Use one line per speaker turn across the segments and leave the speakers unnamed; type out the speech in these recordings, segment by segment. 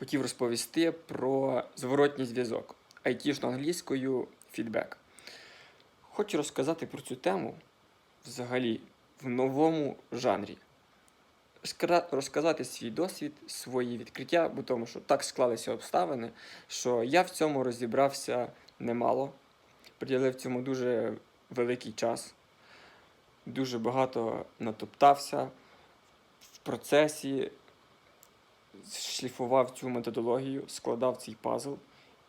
хотів розповісти про зворотній зв'язок, айтішно англійською фідбек. Хочу розказати про цю тему взагалі в новому жанрі. Розказати свій досвід, свої відкриття, бо тому що так склалися обставини, що я в цьому розібрався немало, приділив цьому дуже великий час, дуже багато натоптався в процесі, шліфував цю методологію, складав цей пазл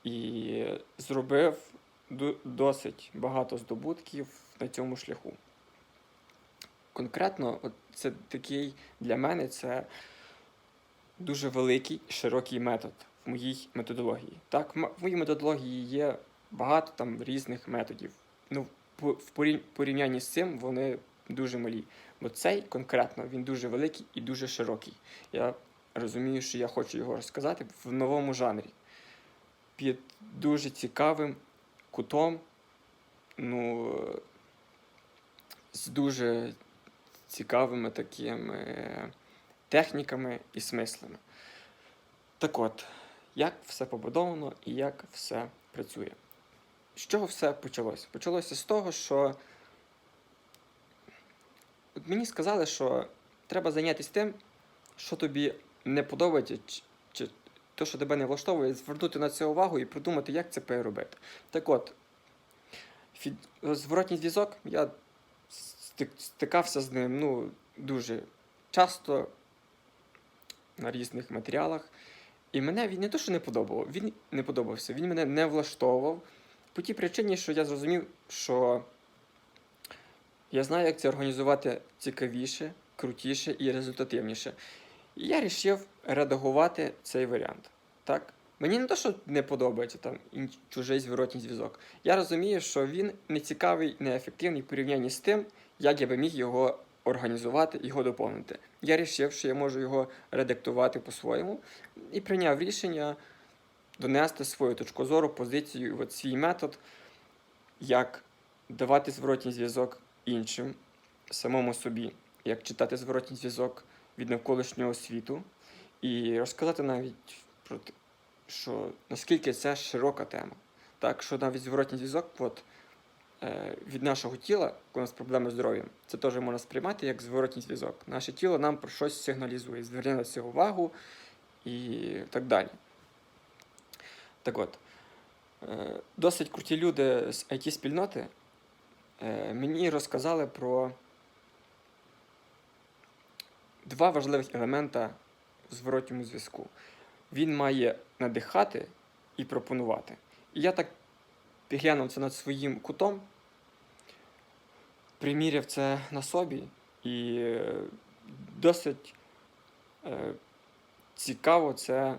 і зробив досить багато здобутків на цьому шляху. Конкретно, от це такий для мене це дуже великий широкий метод в моїй методології. Так, в моїй методології є багато там різних методів. Ну, в порівнянні з цим вони дуже малі. Бо цей конкретно він дуже великий і дуже широкий. Я розумію, що я хочу його розказати в новому жанрі. Під дуже цікавим кутом, ну, з дуже цікавими такими техніками і смислами. Так от, як все побудовано і як все працює. З чого все почалося? Почалося з того, що от мені сказали, що треба зайнятися тим, що тобі не подобається, чи, то, що тебе не влаштовує, звернути на це увагу і придумати, як це переробити. Так от, фід... зворотній зв'язок, я стик- стикався з ним ну, дуже часто на різних матеріалах. І мене він не то, що не подобав, він не подобався, він мене не влаштовував по тій причині, що я зрозумів, що я знаю, як це організувати цікавіше, крутіше і результативніше. І я вирішив редагувати цей варіант. Так? Мені не то, що не подобається там чужий зворотній зв'язок. Я розумію, що він не цікавий, неефективний в порівнянні з тим, як я би міг його організувати, його доповнити. Я вирішив, що я можу його редактувати по-своєму і прийняв рішення донести свою точку зору, позицію, от свій метод, як давати зворотній зв'язок іншим, самому собі, як читати зворотній зв'язок від навколишнього світу, і розказати навіть про те, що наскільки це широка тема. Так, що навіть зворотній зв'язок от, е, від нашого тіла, коли у нас проблеми з здоров'ям, це теж можна сприймати як зворотній зв'язок. Наше тіло нам про щось сигналізує, зверни на це увагу і так далі. Так от, е, досить круті люди з IT-спільноти е, мені розказали про два важливих елемента в зворотньому зв'язку. Він має надихати і пропонувати. І я так підглянув це над своїм кутом, приміряв це на собі і е, досить е, цікаво це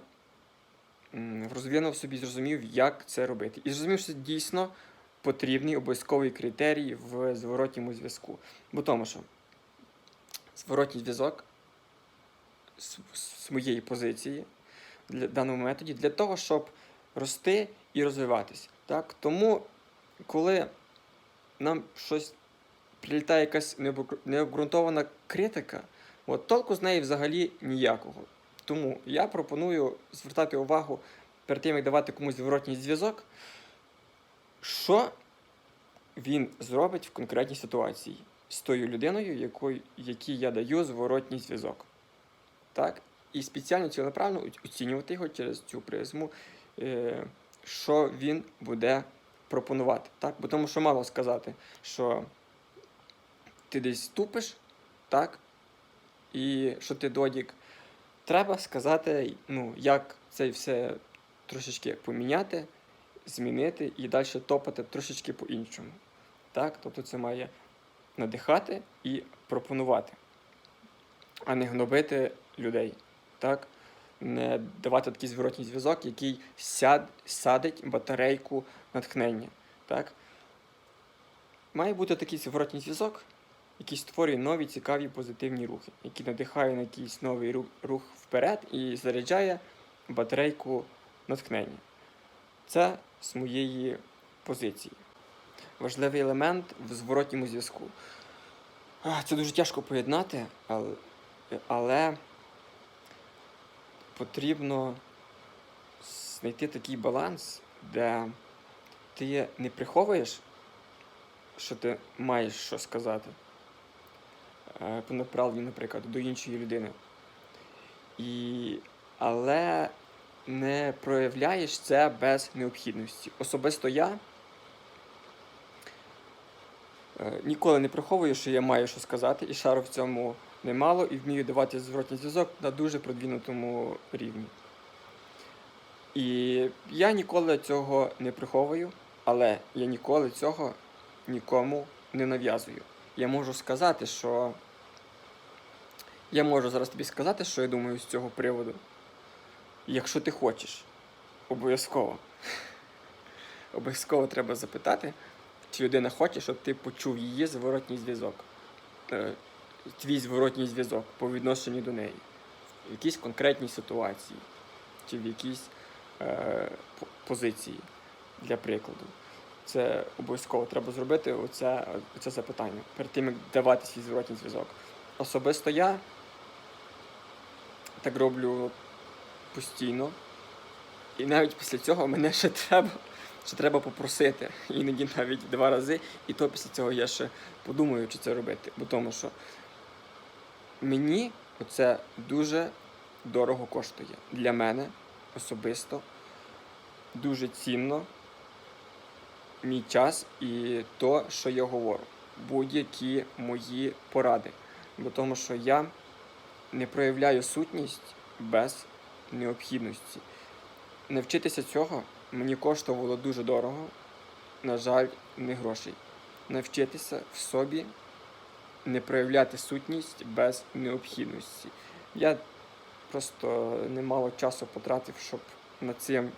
розвинув собі, зрозумів, як це робити. І зрозумів, що це дійсно потрібний обов'язковий критерій в зворотньому зв'язку. Бо тому що зворотній зв'язок моєї позиції для даному методі для того, щоб рости і розвиватись. Так? Тому, коли нам щось прилітає якась необґрунтована критика, от толку з неї взагалі ніякого. Тому я пропоную звертати увагу перед тим, як давати комусь зворотній зв'язок, що він зробить в конкретній ситуації з тою людиною, якій я даю зворотній зв'язок. Так? І спеціально ціленаправно оцінювати його через цю призму, е, що він буде пропонувати. Так? Бо тому що мало сказати, що ти десь тупиш, так? і що ти додік. Треба сказати, ну, як це все трошечки поміняти, змінити і далі топати трошечки по-іншому. Так? Тобто це має надихати і пропонувати, а не гнобити людей. Так? Не давати такий зворотній зв'язок, який сяд, садить батарейку натхнення. Так? Має бути такий зворотній зв'язок, який створює нові цікаві позитивні рухи, який надихає на якийсь новий рух, вперед і заряджає батарейку натхнення. Це з моєї позиції. Важливий елемент в зворотньому зв'язку. Це дуже тяжко поєднати, але, але потрібно знайти такий баланс, де ти не приховуєш, що ти маєш що сказати е, по направленню, наприклад, до іншої людини. І... Але не проявляєш це без необхідності. Особисто я е, ніколи не приховую, що я маю що сказати, і шару в цьому немало, і вмію давати зворотній зв'язок на дуже продвинутому рівні. І я ніколи цього не приховую, але я ніколи цього нікому не нав'язую. Я можу сказати, що. Я можу зараз тобі сказати, що я думаю з цього приводу. Якщо ти хочеш, обов'язково. Обов'язково треба запитати, чи людина хоче, щоб ти почув її зворотній зв'язок. Твій зворотній зв'язок по відношенню до неї. В якійсь конкретній ситуації, чи в якійсь е, позиції, для прикладу. Це обов'язково треба зробити оце, оце запитання перед тим, як давати свій зворотній зв'язок. Особисто я так роблю постійно. І навіть після цього мене ще треба, ще треба попросити. Іноді навіть два рази. І то після цього я ще подумаю, чи це робити. Бо тому що мені це дуже дорого коштує. Для мене особисто дуже цінно мій час і то, що я говорю. Будь-які мої поради. Бо тому що я не проявляю сутність без необхідності. Навчитися цього мені коштувало дуже дорого, на жаль, не грошей. Навчитися в собі не проявляти сутність без необхідності. Я просто немало часу потратив, щоб над цим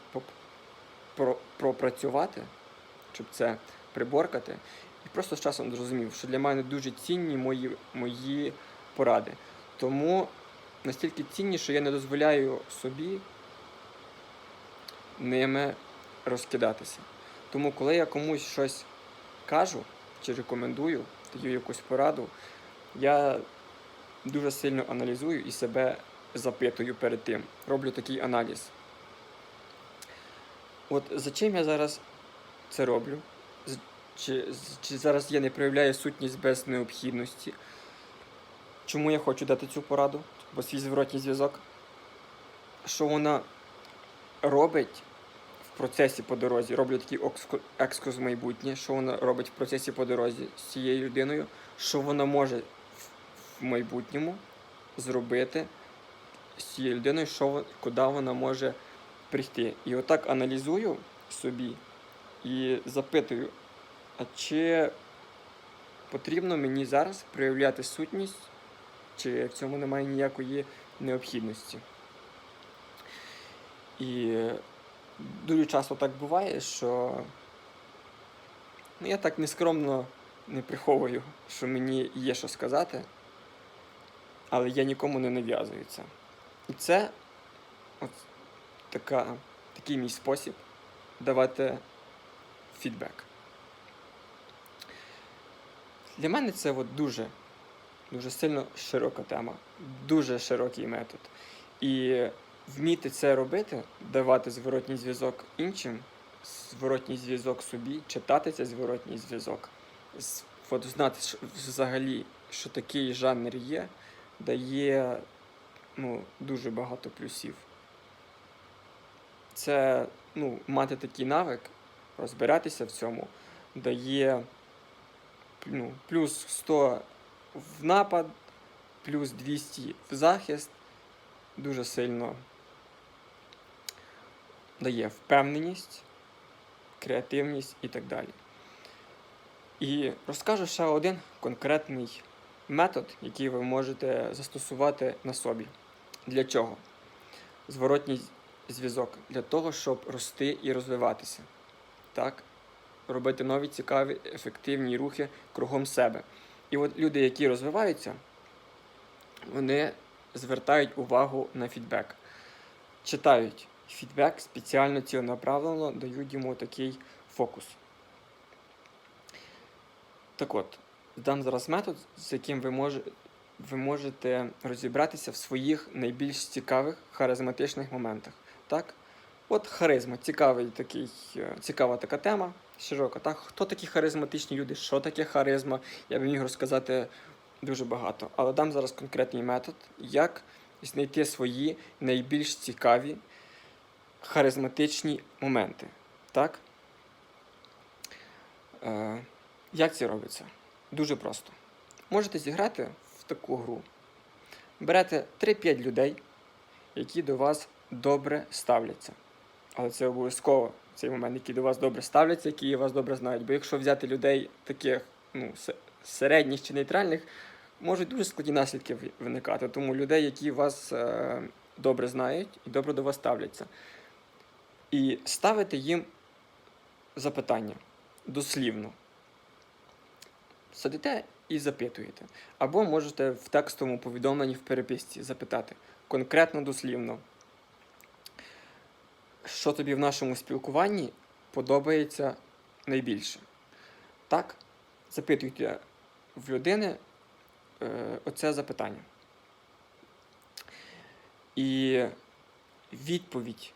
пропрацювати, щоб це приборкати. І просто з часом зрозумів, що для мене дуже цінні мої, мої поради. Тому настільки цінні, що я не дозволяю собі ними розкидатися. Тому, коли я комусь щось кажу чи рекомендую, даю якусь пораду, я дуже сильно аналізую і себе запитую перед тим. Роблю такий аналіз. От за чим я зараз це роблю? Чи, чи зараз я не проявляю сутність без необхідності? Чому я хочу дати цю пораду? Бо свій зворотній зв'язок. Що вона робить в процесі по дорозі, роблю такий екскурс в майбутнє, що вона робить в процесі по дорозі з цією людиною, що вона може в майбутньому зробити з цією людиною, що, куди вона може прийти. І отак аналізую собі і запитую, а чи потрібно мені зараз проявляти сутність, чи в цьому немає ніякої необхідності. І дуже часто так буває, що ну, я так нескромно не приховую, що мені є що сказати, але я нікому не нав'язую це. І це от така, такий мій спосіб давати фідбек. Для мене це от дуже, дуже сильно широка тема, дуже широкий метод. І вміти це робити, давати зворотній зв'язок іншим, зворотній зв'язок собі, читати цей зворотній зв'язок, от знати що взагалі, що такий жанр є, дає ну, дуже багато плюсів. Це ну, мати такий навик, розбиратися в цьому, дає ну, плюс 100 в напад, плюс 200 в захист, дуже сильно дає впевненість, креативність і так далі. І розкажу ще один конкретний метод, який ви можете застосувати на собі. Для чого? Зворотній зв'язок. Для того, щоб рости і розвиватися. Так? Робити нові цікаві, ефективні рухи кругом себе. І от люди, які розвиваються, вони звертають увагу на фідбек. Читають фідбек спеціально ціленаправлено, дають йому такий фокус. Так от, дам зараз метод, з яким ви, може, ви можете розібратися в своїх найбільш цікавих харизматичних моментах. Так? От харизма, цікавий такий, е, цікава така тема, широка. Так? Хто такі харизматичні люди? Що таке харизма? Я б міг розказати дуже багато. Але дам зараз конкретний метод, як знайти свої найбільш цікаві харизматичні моменти. Так? Е, як це робиться? Дуже просто. Можете зіграти в таку гру. Берете 3-5 людей, які до вас добре ставляться. Але це обов'язково цей момент, які до вас добре ставляться, які вас добре знають. Бо якщо взяти людей таких ну, середніх чи нейтральних, можуть дуже складні наслідки виникати. Тому людей, які вас е, добре знають і добре до вас ставляться. І ставити їм запитання дослівно. Сидите і запитуєте. Або можете в текстовому повідомленні в переписці запитати конкретно дослівно, що тобі в нашому спілкуванні подобається найбільше. Так, запитуйте в людини е, оце запитання. І відповідь,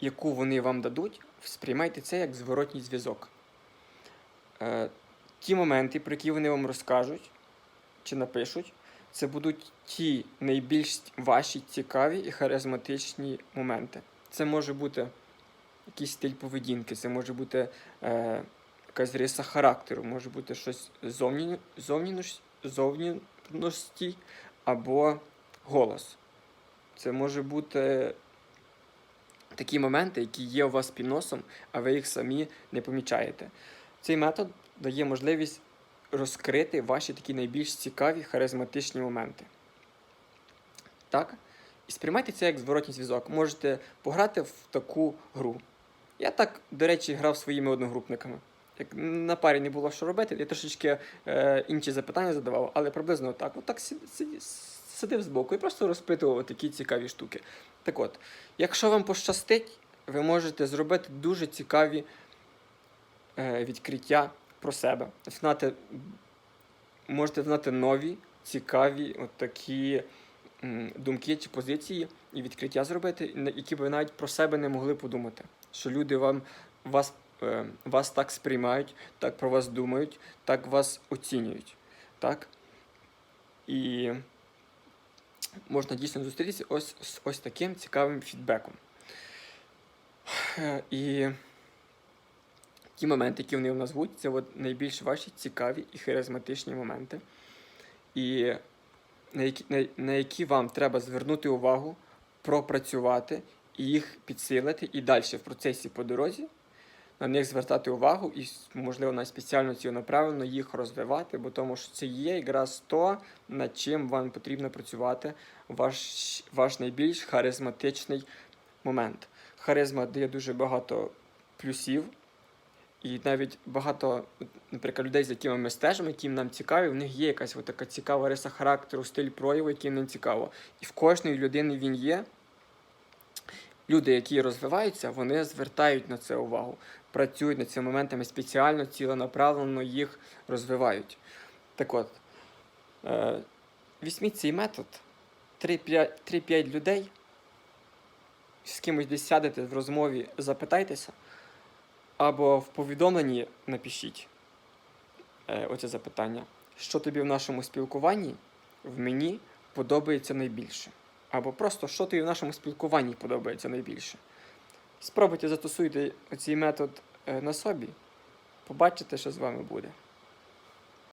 яку вони вам дадуть, сприймайте це як зворотній зв'язок. Е, ті моменти, про які вони вам розкажуть чи напишуть, це будуть ті найбільш ваші цікаві і харизматичні моменти. Це може бути якийсь стиль поведінки, це може бути е, якась риса характеру, може бути щось зовні, зовнінош- зовнішності або голос. Це може бути такі моменти, які є у вас під носом, а ви їх самі не помічаєте. Цей метод дає можливість розкрити ваші такі найбільш цікаві харизматичні моменти. Так? І сприймайте це як зворотній зв'язок. Можете пограти в таку гру. Я так, до речі, грав своїми одногрупниками. Як на парі не було що робити, я трошечки е, інші запитання задавав, але приблизно так. Отак сид- сид- сидив збоку і просто розпитував такі цікаві штуки. Так от, якщо вам пощастить, ви можете зробити дуже цікаві е, відкриття про себе. Знати, можете знати нові, цікаві от такі м, думки чи позиції і відкриття зробити, які ви навіть про себе не могли подумати. Що люди вам, вас, е, вас так сприймають, так про вас думають, так вас оцінюють. Так? І можна дійсно зустрітися ось з ось таким цікавим фідбеком. І ті моменти, які вони вам назвуть, це от найбільш ваші цікаві і харизматичні моменти, і на які, на, на які вам треба звернути увагу, пропрацювати і їх підсилити, і далі в процесі по дорозі на них звертати увагу і, можливо, навіть спеціально ціленаправленно їх розвивати, бо тому що це є якраз то, над чим вам потрібно працювати, ваш, ваш найбільш харизматичний момент. Харизма дає дуже багато плюсів. І навіть багато, наприклад, людей, з якими ми стежимо, які нам цікаві, в них є якась така цікава риса характеру, стиль прояву, який нам цікаво. І в кожної людини він є. Люди, які розвиваються, вони звертають на це увагу, працюють над цими моментами спеціально, ціленаправленно їх розвивають. Так от, е, візьміть цей метод, 3-5 людей, з кимось десь сядете в розмові, запитайтеся, або в повідомленні напишіть е, оце запитання, що тобі в нашому спілкуванні в мені подобається найбільше. Або просто що тобі в нашому спілкуванні подобається найбільше. Спробуйте застосуйте цей метод е, на собі, побачите, що з вами буде.